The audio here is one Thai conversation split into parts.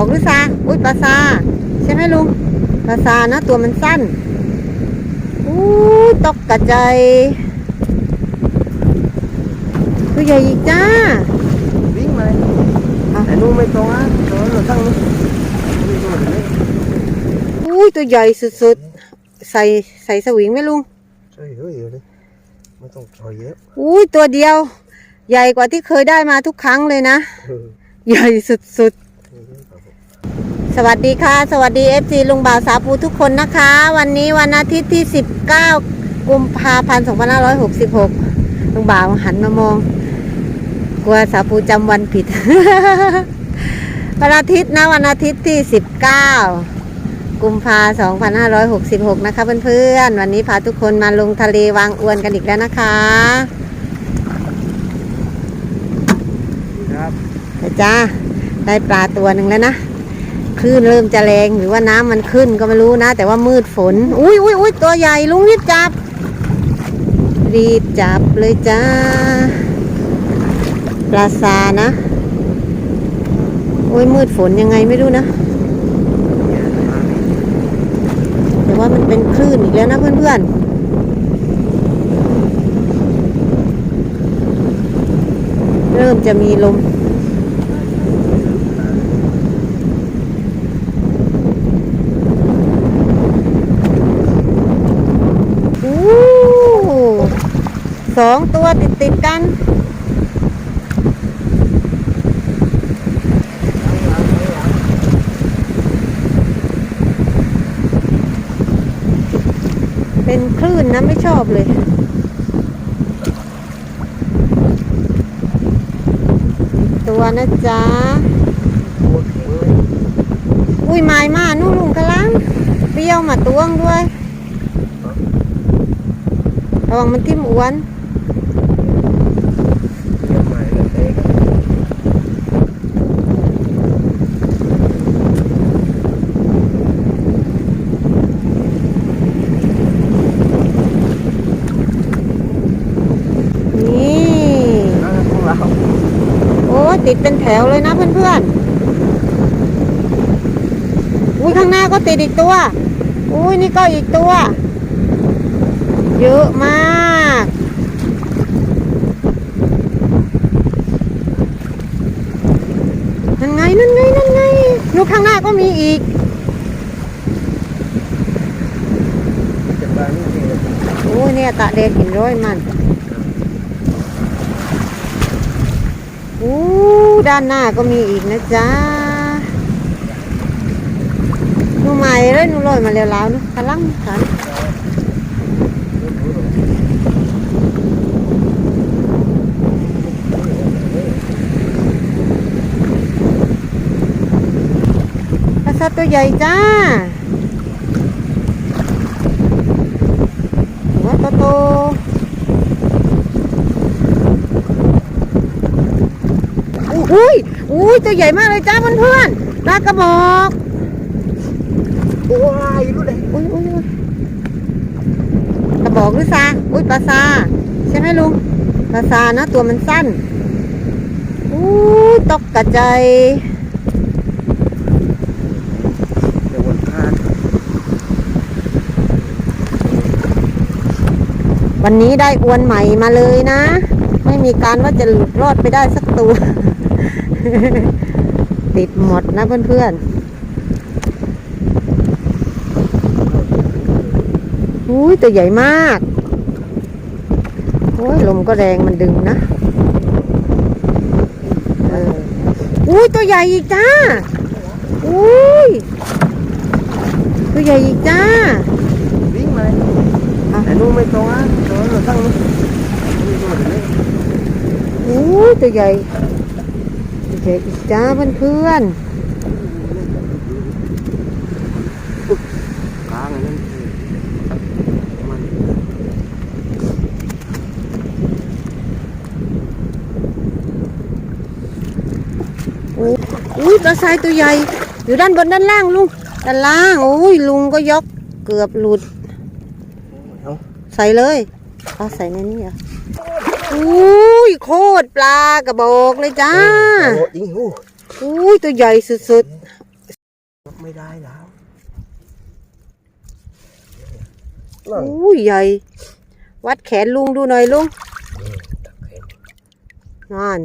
บอกหรือซาอุ้ยปลาซาใช่ไหมลุงปลาซานะตัวมันสั้นอู้ตกกระจายตัวใหญ่อีกจ้าวิ่งมาอะแต่นู้นไม่ตรงอะตรงนั้นเราตั้งนู้นไม่ตรงไหนอุ้ยตัวใหญ่สุดๆ ใส่ใส่สวิงไหมลุงใช่เฮ้ยเดี๋ยวดิไม่ต้องถอยเยอะอุ้ยตัวเดียว ใหญ่กว่าที่เคยได้มาทุกครั้งเลยนะเออใหญ่สุดๆ สวัสดีค่ะ สวัสดี FC ลุงบ่าวสาปูทุกคนนะคะ วันนี้วันอาทิตย์ที่ 19 กุมภาพันธ์ 2566 ลุงบ่าวหันมามอง กลัวสาปูจำวันผิด วันอาทิตย์นะวันอาทิตย์ที่ 19 กุมภา2566 นะคะเพื่อนๆ วันนี้พาทุกคนมาลงทะเลวางอวนกันอีกแล้วนะคะครับเดี๋ยวจ้าได้ปลาตัวหนึ่งแล้วนะ คลื่นเริ่มจะแรงหรือว่าน้ำมันขึ้นก็ไม่รู้นะ แต่ว่ามืดฝน อุ้ยอุ้ยอุ้ยตัวใหญ่ลุงรีบจับ รีบจับเลยจ้าปลาซานะโอ้ยมืดฝนยังไงไม่รู้นะ แต่ว่ามันเป็นคลื่นอีกแล้วนะเพื่อนๆเริ่มจะมีลม สองตัวติดติดๆกัน เป็นคลื่นนะไม่ชอบเลยตัวนะจ๊ะ อุ้ยไม้มานู่นลุงกะลังเปรี้ยวมาตวงด้วยระวังมันทิ่มอ้วน เดี๋ยวใหม่เลยเตะกัน นี่ นั่นของเรา โอ้ย ติดเป็นแถวเลยนะเพื่อนๆ อุ้ยข้างหน้าก็ติดอีกตัว อุ้ยนี่ก็อีกตัว เยอะมากนั่นไงนั่นไงนั่นไงลูกข้างหน้าก็มีอีกจะปลานี่เองโอ้ยเนี่ยตะเด็กหินร้อยมันอู้ ด้านหน้าก็มีอีกนะจ๊ะหนูใหม่เลยหนูลอยมาแล้วๆนะกำลังขันปลาซัดตัวใหญ่จ้าหัวโตโตๆ อุ้ยอุ้ยตัวใหญ่มากเลยจ้าเพื่อนๆปลากระบอกโอ้ยรู้เลยอุ้ยอุ้ยอุ้ยกระบอกหรือซาอุ้ยปลาซาใช่ไหมลุงปลาซานะตัวมันสั้นอู้ตกกระจายเดี๋ยววันพลาดวันนี้ได้อวนใหม่มาเลยนะ ไม่มีการว่าจะหลุดรอดไปได้สักตัว ติดหมดนะเพื่อนๆอุ้ยตัวใหญ่มาก โอ้ยลมก็แรงมันดึงนะเอออุ้ยตัวใหญ่อีกจ้า อุ้ยตัวใหญ่อีกจ้า วิ่งมาอะแต่นู้นไม่ตรงอะตรงนั้นเราตั้งนู้นไม่ตรงไหนอู้ยตัวใหญ่ ตัวใหญ่อีกจ้าเพื่อนกลางนั่นมันๆอู้อุ้ยปลาทรายตัวใหญ่ อยู่ด้านบนด้านล่างลุง ด้านล่าง โอ้ยลุงก็ยกเกือบหลุดเอาใส่เลยปลาใส่ในนี้เหรอะ อุ้ยโคตรปลากระบอกเลยจ้าโอ้ยิงหูอุ้ยตัวใหญ่สุดไม่ได้แล้วนั่นอู้ใหญ่ วัดแขนลุงดูหน่อยลุงนี่ตะเข็นนั่น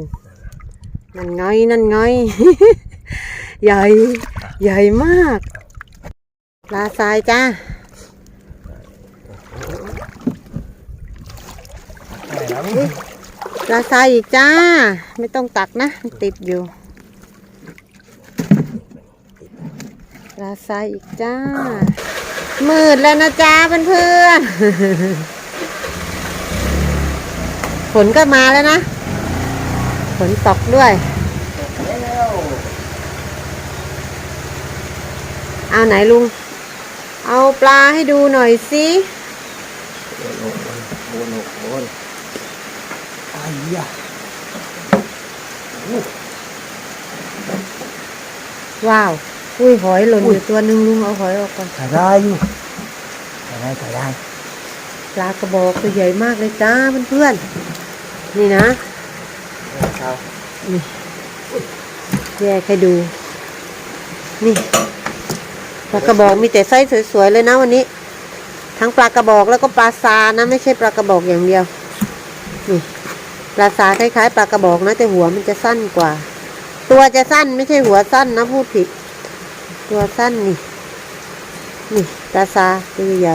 นั่นไงนั่นไง ใหญ่ ใหญ่มาก ปลาทรายจ้า ได้แล้วนี่ ปลาทรายอีกจ้า ไม่ต้องตักนะ ติดอยู่ปลาทรายอีกจ้า มืดแล้วนะจ้าเพื่อนๆฝนก็มาแล้วนะฝนตกด้วย เอาไหนลุง เอาปลาให้ดูหน่อยสิโอนโอนโอน ยะว้าว อุ้ยหอยหล่นอยู่ตัวหนึ่งลุงเอาหอยออกก่อนถ่ายได้อยู่ถ่ายได้ถ่ายได้ปลากระบอกตัวใหญ่มากเลยจ้าเพื่อนๆนี่นะครับนี่แยกให้ดู นี่ปลากระบอกมีแต่ไส้สวยๆเลยนะวันนี้ ทั้งปลากระบอกแล้วก็ปลาซานะ ไม่ใช่ปลากระบอกอย่างเดียว นี่ ปลาซาคล้ายๆปลากระบอกนะแต่หัวมันจะสั้นกว่า ตัวจะสั้นไม่ใช่หัวสั้นนะพูดผิด ตัวสั้นนี่ นี่ปลาซาตัวใหญ่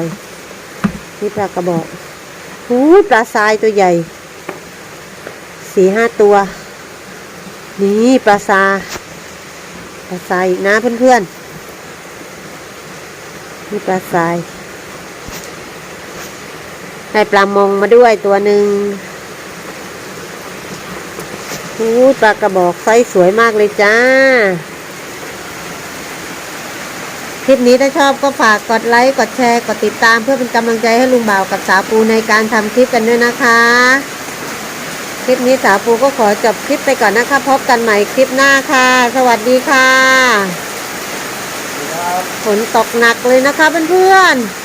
นี่ปลากระบอกหูปลาทรายตัวใหญ่สี่ห้าตัว นี่ปลาซาปลาทรายอีกนะเพื่อนๆนี่ปลาทรายได้ปลามงมาด้วยตัวหนึ่ง อู้ปลากระบอกไซส์สวยมากเลยจ้า คลิปนี้ถ้าชอบก็ฝากกดไลค์กดแชร์กดติดตามเพื่อเป็นกำลังใจให้ลุงบ่าวกับสาวปูในการทำคลิปกันด้วยนะคะ คลิปนี้สาวปูก็ขอจบคลิปไปก่อนนะคะ พบกันใหม่คลิปหน้าค่ะ สวัสดีค่ะฝนตกหนักเลยนะคะเพื่อนๆ